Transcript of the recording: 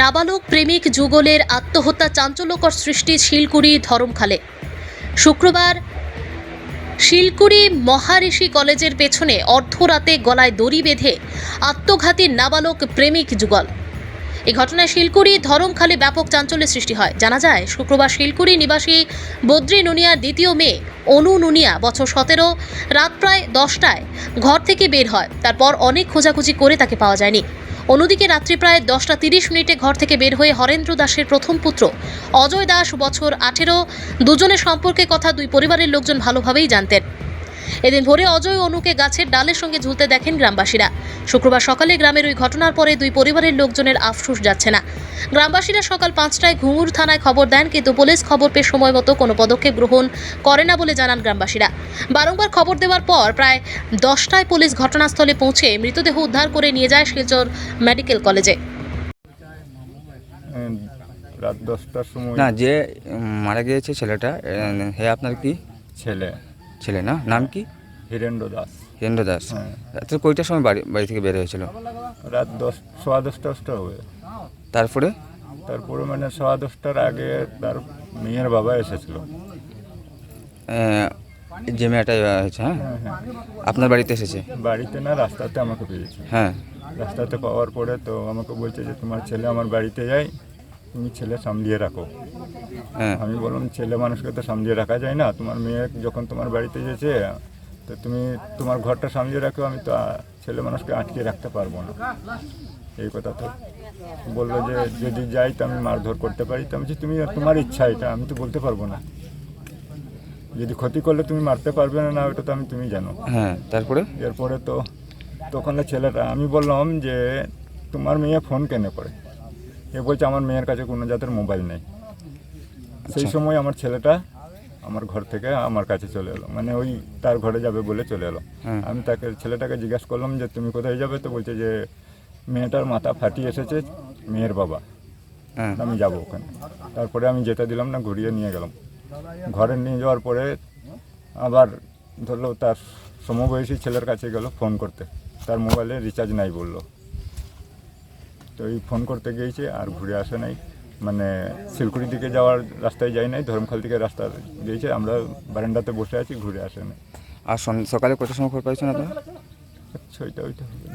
নাবালক প্রেমিক যুগলের আত্মহত্যা চাঞ্চল্যকর সৃষ্টি শিলকুড়ি ধরমখালে। শুক্রবার শিলকুড়ি মহারিষি কলেজের পেছনে অর্ধরাতে গলায় দড়ি বেঁধে আত্মঘাতী নাবালক প্রেমিক যুগল। এই ঘটনায় শিলকুড়ি ধরমখালে ব্যাপক চাঞ্চল্যের সৃষ্টি হয়। জানা যায়, শুক্রবার শিলকুড়ি নিবাসী বদ্রী নুনিয়ার দ্বিতীয় মেয়ে অনু নুনিয়া বছর সতেরো রাত প্রায় দশটায় ঘর থেকে বের হয়। তারপর অনেক খোঁজাখুঁজি করে তাকে পাওয়া যায়নি। অন্যদিকে রাত্রি প্রায় দশটা তিরিশ মিনিটে ঘর থেকে বের হয়ে হরেন্দ্র দাসের প্রথম পুত্র, অজয় দাস বছর আঠেরো, দুজনের সম্পর্কে কথা দুই পরিবারের লোকজন ভালোভাবেই জানতেন। এদিন ভোরে অজয় অনুকে গাছের ডালের সঙ্গে ঝুলতে দেখেন গ্রামবাসীরা। শুক্রবার সকালে গ্রামের ওই ঘটনার পরে দুই পরিবারের লোকজনের আফসোস যাচ্ছে না। গ্রামবাসীরা সকাল পাঁচটায় ঘুঙুর থানায় খবর দেন কিন্তু পুলিশ খবর পেয়ে সময় মতো কোনো পদক্ষেপ গ্রহণ করে না বলে জানান গ্রামবাসীরা। বারংবার খবর দেওয়ার পর প্রায় দশটায় পুলিশ ঘটনাস্থলে পৌঁছে মৃতদেহ উদ্ধার করে নিয়ে যায় শিলচর মেডিকেল কলেজে। রাত দশটার সময় না যে মারা গিয়েছে ছেলেটা এ, হে আপনার কি? ছেলে। ছেলে না? নাম কি? হীরেন্দ্র দাস। হিরেন্দ্র দাস। হ্যাঁ। রাত্রে কয়টার সময় বাড়ি বাড়ি থেকে বের হয়েছিল? রাত দশ সোয়া দশটা দশটা হবে। তারপরে? তারপরে মানে সোয়া দশটার আগে তার মেয়ের বাবা এসেছিল। যে মেয়েটা হয়েছে হ্যাঁ? হ্যাঁ হ্যাঁ। আপনার বাড়িতে এসেছে? বাড়িতে না রাস্তাতে আমাকে পেয়েছে। হ্যাঁ। রাস্তাতে পাওয়ার পরে তো আমাকে বলছে যে তোমার ছেলে আমার বাড়িতে যাই তুমি ছেলে সামলিয়ে রাখো। হ্যাঁ। আমি বললাম ছেলে মানুষকে তো সামলিয়ে রাখা যায় না। তোমার মেয়ে যখন তোমার বাড়িতে গেছে তো তুমি তোমার ঘরটা সামলিয়ে রাখো আমি তো ছেলে মানুষকে আটকে রাখতে পারব না। এই কথা তো বলল যে যদি যাই তো আমি মারধর করতে পারি। তো আমি বলছি, তুমি তোমার ইচ্ছা এটা আমি তো বলতে পারব না। যদি ক্ষতি করলে তুমি মারতে পারবে না না ওটা তো আমি তুমি জানো। হ্যাঁ তারপরে? এরপরে তো তখন ছেলেটা আমি বললাম যে তোমার মেয়ে ফোন কেন করে? এ বলছে আমার মেয়ের কাছে কোনো জাতের মোবাইল নেই। সেই আচ্ছা। সময় আমার ছেলেটা আমার ঘর থেকে আমার কাছে চলে এলো। মানে ওই তার ঘরে যাবে বলে চলে এলো। হুম। আমি তাকে ছেলেটাকে জিজ্ঞাসা করলাম যে তুমি কোথায় যাবে? তো বলছে যে মেয়েটার মাথা ফাটিয়ে এসেছে মেয়ের বাবা। হ্যাঁ। আমি যাব ওখানে। তারপরে আমি যেতে দিলাম না ঘুরিয়ে নিয়ে গেলাম। ঘরে নিয়ে যাওয়ার পরে আবার ধরলো তার সমবয়সী ছেলের কাছে গেল ফোন করতে। তার মোবাইলে রিচার্জ নাই বলল। তো এই ফোন করতে গিয়েছে আর ঘুরে আসে নাই। মানে শিলকুড়ির দিকে যাওয়ার রাস্তায় যাই নাই ধরমখাল থেকে রাস্তা দিয়েছে। আমরা বারান্দাতে বসে আছি ঘুরে আসে না আর সকালে কত সময় খবর পাইছেন আপনার? ছয়টা ওইটা হবে।